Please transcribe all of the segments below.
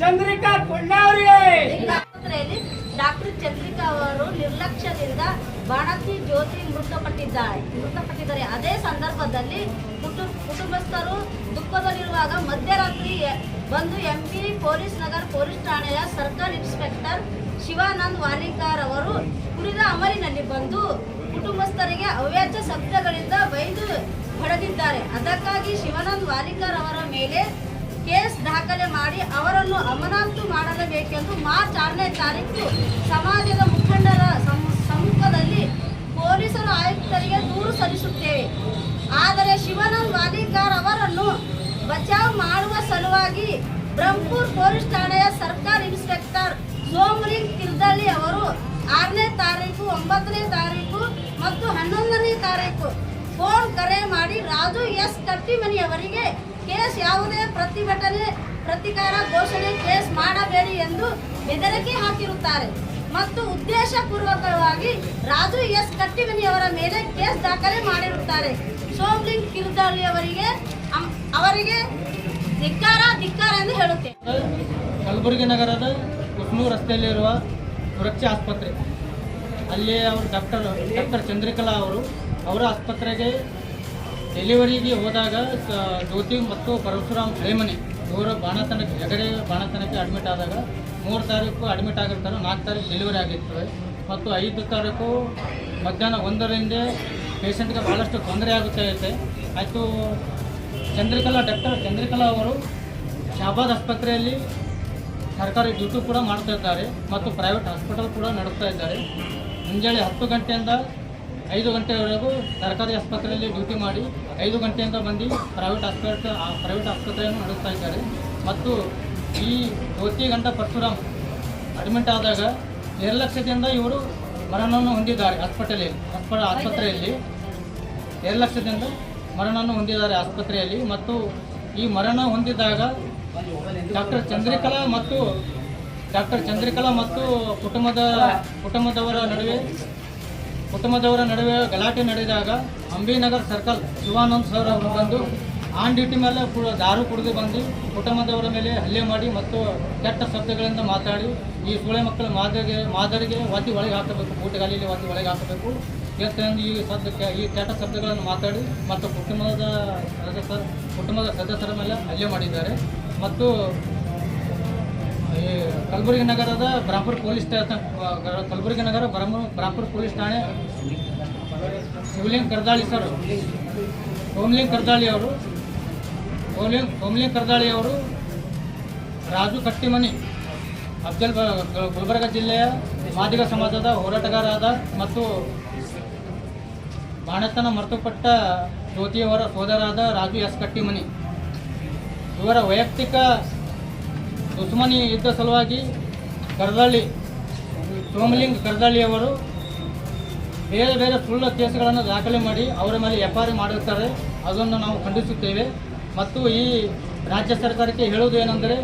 Chandrika doctor Chandrika ಅವರು ನಿರ್ಲಕ್ಷ್ಯ ಮೃತಪಟ್ಟಿದ್ದಾರೆ. ಮೃತಪಟ್ಟಿದ್ದಾರೆ. ಅದೇ ಸಂದರ್ಭದಲ್ಲಿ ಕುಟು ಕುಟುಂಬಸ್ಥರು ದುಃಖದಲ್ಲಿರುವಾಗ ಮಧ್ಯರಾತ್ರಿ ಬಂದು ಎಂಪಿ ಪೊಲೀಸ್ ನಗರ್ ಪೊಲೀಸ್ ಠಾಣೆಯ ಸರ್ಕಲ್ ಇನ್ಸ್ಪೆಕ್ಟರ್ ಶಿವಾನಂದ್ ವಾಲಿಕಾರ್ ಅವರು ಕುರಿದ ಅಮರಿನಲ್ಲಿ ಬಂದು ಕುಟುಂಬಸ್ಥರಿಗೆ ಅವ್ಯಾಜ್ಯ ಶಬ್ದಗಳಿಂದ ಬೈದು ಹೊಡೆದಿದ್ದಾರೆ. ಅದಕ್ಕಾಗಿ ಶಿವಾನಂದ್ ವಾಲಿಕಾರ್ ಅವರ ಮೇಲೆ ಕೇಸ್ ದಾಖಲೆ ಮಾಡಿ ಅವರನ್ನು ಅಮಾನತು ಮಾಡಲೇಬೇಕೆಂದು ಮಾರ್ಚ್ ಆರನೇ ತಾರೀಕು ಸಮಾಜದ ಅವರನ್ನು ಬಚಾವ್ ಮಾಡುವ ಸಲುವಾಗಿ ಬ್ರಹ್ಮಪುರ್ ಪೊಲೀಸ್ ಠಾಣೆಯ ಸರ್ಕಾರಿ ಇನ್ಸ್ಪೆಕ್ಟರ್ ಸೋಮಲಿಂಗ್ ಕಿರ್ದಳ್ಳಿ ಅವರು ಆರನೇ ತಾರೀಕು, ಒಂಬತ್ತನೇ ತಾರೀಕು ಮತ್ತು ಹನ್ನೊಂದನೇ ತಾರೀಕು ಫೋನ್ ಕರೆ ಮಾಡಿ ರಾಜು ಎಸ್ ಕಟ್ಟಿಮನಿ ಅವರಿಗೆ ಕೇಸ್ ಯಾವುದೇ ಪ್ರತಿಭಟನೆ, ಪ್ರತಿಕಾರ ಘೋಷಣೆ ಕೇಸ್ ಮಾಡಬೇಡಿ ಎಂದು ಬೆದರಿಕೆ ಹಾಕಿರುತ್ತಾರೆ. ಮತ್ತು ಉದ್ದೇಶಪೂರ್ವಕವಾಗಿ ರಾಜು ಎಸ್ ಕಟ್ಟಿಮನಿ ಅವರ ಮೇಲೆ ಕೇಸ್ ದಾಖಲೆ ಮಾಡಿರುತ್ತಾರೆ. ಸೋಮ್ಲಿಂಗ್ ಕಿರ್ದಳ್ಳಿ ಅವರಿಗೆ ಅವರಿಗೆ ಧಿಕ್ಕಾರ ಧಿಕ್ಕಾರ ಎಂದು ಹೇಳುತ್ತೇವೆ ಕಲಬುರಗಿ ನಗರದ ಕುಟ್ನೂರು ರಸ್ತೆಯಲ್ಲಿರುವ ಸುರಕ್ಷಾ ಆಸ್ಪತ್ರೆ. ಅಲ್ಲಿ ಅವರು ಡಾಕ್ಟರ್ ಡಾಕ್ಟರ್ ಚಂದ್ರಿಕಲಾ ಅವರು ಅವರ ಆಸ್ಪತ್ರೆಗೆ ಡೆಲಿವರಿಗೆ ಹೋದಾಗ ಜ್ಯೋತಿ ಮತ್ತು ಪರಶುರಾಮ್ ಹಳೆಮನೆ ಇವರು ಬಾಣತನಕ್ಕೆ ಹೆಗಡೆ ಬಾಣತನಕ್ಕೆ ಅಡ್ಮಿಟ್ ಆದಾಗ ಮೂರು ತಾರೀಕು ಅಡ್ಮಿಟ್ ಆಗಿರ್ತಾರೆ, ನಾಲ್ಕು ತಾರೀಕು ಡೆಲಿವರಿ ಆಗಿರ್ತದೆ. ಮತ್ತು ಐದು ತಾರೀಕು ಮಧ್ಯಾಹ್ನ ಒಂದರಿಂದ ಪೇಷಂಟ್ಗೆ ಭಾಳಷ್ಟು ತೊಂದರೆ ಆಗುತ್ತಾ ಆಯಿತು. ಚಂದ್ರಿಕಲಾ, ಡಾಕ್ಟರ್ ಚಂದ್ರಿಕಲಾ ಅವರು ಶಾಬಾದ್ ಆಸ್ಪತ್ರೆಯಲ್ಲಿ ಸರ್ಕಾರಿ ಡ್ಯೂಟಿ ಕೂಡ ಮಾಡ್ತಾ ಇದ್ದಾರೆ ಮತ್ತು ಪ್ರೈವೇಟ್ ಹಾಸ್ಪಿಟಲ್ ಕೂಡ ನಡೆಸ್ತಾ ಇದ್ದಾರೆ. ಮುಂಜಾನೆ ಹತ್ತು ಗಂಟೆಯಿಂದ ಐದು ಗಂಟೆವರೆಗೂ ಸರ್ಕಾರಿ ಆಸ್ಪತ್ರೆಯಲ್ಲಿ ಡ್ಯೂಟಿ ಮಾಡಿ ಐದು ಗಂಟೆಯಿಂದ ಬಂದು ಪ್ರೈವೇಟ್ ಆಸ್ಪತ್ರೆ ಪ್ರೈವೇಟ್ ಆಸ್ಪತ್ರೆಯನ್ನು ನಡೆಸ್ತಾ ಇದ್ದಾರೆ. ಮತ್ತು ಈ ಜ್ಯೋತಿ ಗಂಟ ಪರಶುರಾಮ್ ಅಡ್ಮಿಟ್ ಆದಾಗ ನಿರ್ಲಕ್ಷ್ಯದಿಂದ ಇವರು ಮರಣವನ್ನು ಹೊಂದಿದ್ದಾರೆ ಹಾಸ್ಪಿಟಲಲ್ಲಿ ಹಾಸ್ಪ ಆಸ್ಪತ್ರೆಯಲ್ಲಿ. ನಿರ್ಲಕ್ಷ್ಯದಿಂದ ಮರಣವನ್ನು ಹೊಂದಿದ್ದಾರೆ ಆಸ್ಪತ್ರೆಯಲ್ಲಿ ಮತ್ತು ಈ ಮರಣ ಹೊಂದಿದಾಗ ಡಾಕ್ಟರ್ ಚಂದ್ರಿಕಲಾ ಮತ್ತು ಡಾಕ್ಟರ್ ಚಂದ್ರಿಕಲಾ ಮತ್ತು ಕುಟುಂಬದ ಕುಟುಂಬದವರ ನಡುವೆ ಕುಟುಂಬದವರ ನಡುವೆ ಗಲಾಟೆ ನಡೆದಾಗ ಅಂಬಿನಗರ್ ಸರ್ಕಲ್ ಶಿವಾನಂದ್ ಸರ್ ಅವರು ಬಂದು ಆನ್ ಡ್ಯೂಟಿ ಮೇಲೆ ದಾರು ಕುಡಿದು ಬಂದು ಕುಟುಂಬದವರ ಮೇಲೆ ಹಲ್ಲೆ ಮಾಡಿ ಮತ್ತು ಕೆಟ್ಟ ಶಬ್ದಗಳಿಂದ ಮಾತಾಡಿ ಈ ಸೂಳೆ ಮಕ್ಕಳ ಮಾದರಿಗೆ ಮಾದರಿಗೆ ಒತ್ತಿ ಒಳಗೆ ಹಾಕಬೇಕು, ಬೂಟಗಾಲಿಯಲ್ಲಿ ಒತ್ತಿ ಒಳಗೆ ಹಾಕಬೇಕು. ಎಷ್ಟೊಂದು ಈ ಶಬ್ದಕ್ಕೆ ಈ ಕೆಟ್ಟ ಶಬ್ದಗಳನ್ನು ಮಾತಾಡಿ ಮತ್ತು ಕುಟುಂಬದ ಸದಸ್ಯರ ಕುಟುಂಬದ ಸದಸ್ಯರ ಮೇಲೆ ಹಲ್ಲೆ ಮಾಡಿದ್ದಾರೆ. ಮತ್ತು ಈ ಕಲಬುರಗಿ ನಗರದ ಬ್ರಾಹ್ಮರ್ ಪೊಲೀಸ್ ಕಲಬುರಗಿ ನಗರ ಬ್ರಹ್ಮ ಬ್ರಾಹ್ಮರ್ ಪೊಲೀಸ್ ಠಾಣೆ ಶಿವಲಿಂಗ್ ಕರ್ದಾಳಿ ಸರ್. ಹೋಮ್ಲಿಂಗ್ ಕರ್ದಾಳಿ ಅವರು ಹೋಮ್ಲಿಂಗ್ ಹೋಮ್ಲಿಂಗ್ ಕರ್ದಾಳಿ ಅವರು ರಾಜು ಕಟ್ಟಿಮನಿ ಅಫ್ಜಲ್ ಗುಲ್ಬರ್ಗ ಜಿಲ್ಲೆಯ ಮಾದಿಗ ಸಮಾಜದ ಹೋರಾಟಗಾರರಾದ ಮತ್ತು ಬಾಣತನ ಮೃತಪಟ್ಟ ಜ್ಯೋತಿಯವರ ಸೋದರಾದ ರಾಜು ಎಸ್ ಕಟ್ಟಿಮನಿ. ಇವರ ವೈಯಕ್ತಿಕ ದುಶ್ಮನಿ ಇದ್ದ ಸಲುವಾಗಿ ಕರ್ದಳ್ಳಿ ಸೋಮಲಿಂಗ್ ಕರದಳ್ಳಿಯವರು ಬೇರೆ ಬೇರೆ ಸುಳ್ಳು ಕೇಸುಗಳನ್ನು ದಾಖಲೆ ಮಾಡಿ ಅವರ ಮೇಲೆ ಎಫ್ ಆರ್ ಮಾಡಿರ್ತಾರೆ. ಅದನ್ನು ನಾವು ಖಂಡಿಸುತ್ತೇವೆ. ಮತ್ತು ಈ ರಾಜ್ಯ ಸರ್ಕಾರಕ್ಕೆ ಹೇಳೋದು ಏನೆಂದರೆ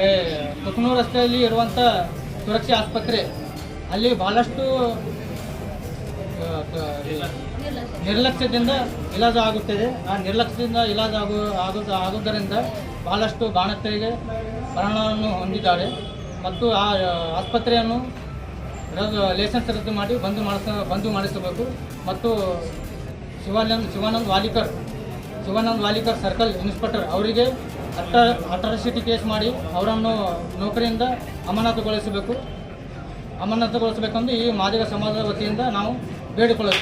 ಏ, ಕುಕನೂರು ರಸ್ತೆಯಲ್ಲಿ ಇರುವಂಥ ಸುರಕ್ಷಾ ಆಸ್ಪತ್ರೆ ಅಲ್ಲಿ ಭಾಳಷ್ಟು ನಿರ್ಲಕ್ಷ್ಯದಿಂದ ಇಲಾಜ ಆಗುತ್ತದೆ. ಆ ನಿರ್ಲಕ್ಷ್ಯದಿಂದ ಇಲಾಜ ಆಗು ಆಗು, ಆಗುವುದರಿಂದ ಬಹಳಷ್ಟು ಬಾಣಕರಿಗೆ ಮರಣವನ್ನು ಹೊಂದಿದ್ದಾರೆ. ಮತ್ತು ಆ ಆಸ್ಪತ್ರೆಯನ್ನು ಲೇಸನ್ಸ್ ರದ್ದು ಮಾಡಿ ಬಂದು ಮಾಡಿಸ, ಬಂದು ಮಾಡಿಸಬೇಕು. ಮತ್ತು ಶಿವಾನಂದ್ ಶಿವಾನಂದ್ ವಾಲಿಕರ್ ಶಿವಾನಂದ್ ವಾಲಿಕರ್ ಸರ್ಕಲ್ ಇನ್ಸ್ಪೆಕ್ಟರ್ ಅವರಿಗೆ ಅಟ್ಟ, ಅಟ್ರಾಸಿಟಿ ಕೇಸ್ ಮಾಡಿ ಅವರನ್ನು ನೌಕರಿಯಿಂದ ಅಮಾನತುಗೊಳಿಸಬೇಕು. ಅಮಾನತುಗೊಳಿಸಬೇಕೆಂದು ಈ ಮಾದಿಗ ಸಮಾಜದ ವತಿಯಿಂದ ನಾವು வேண்டுகொள்ள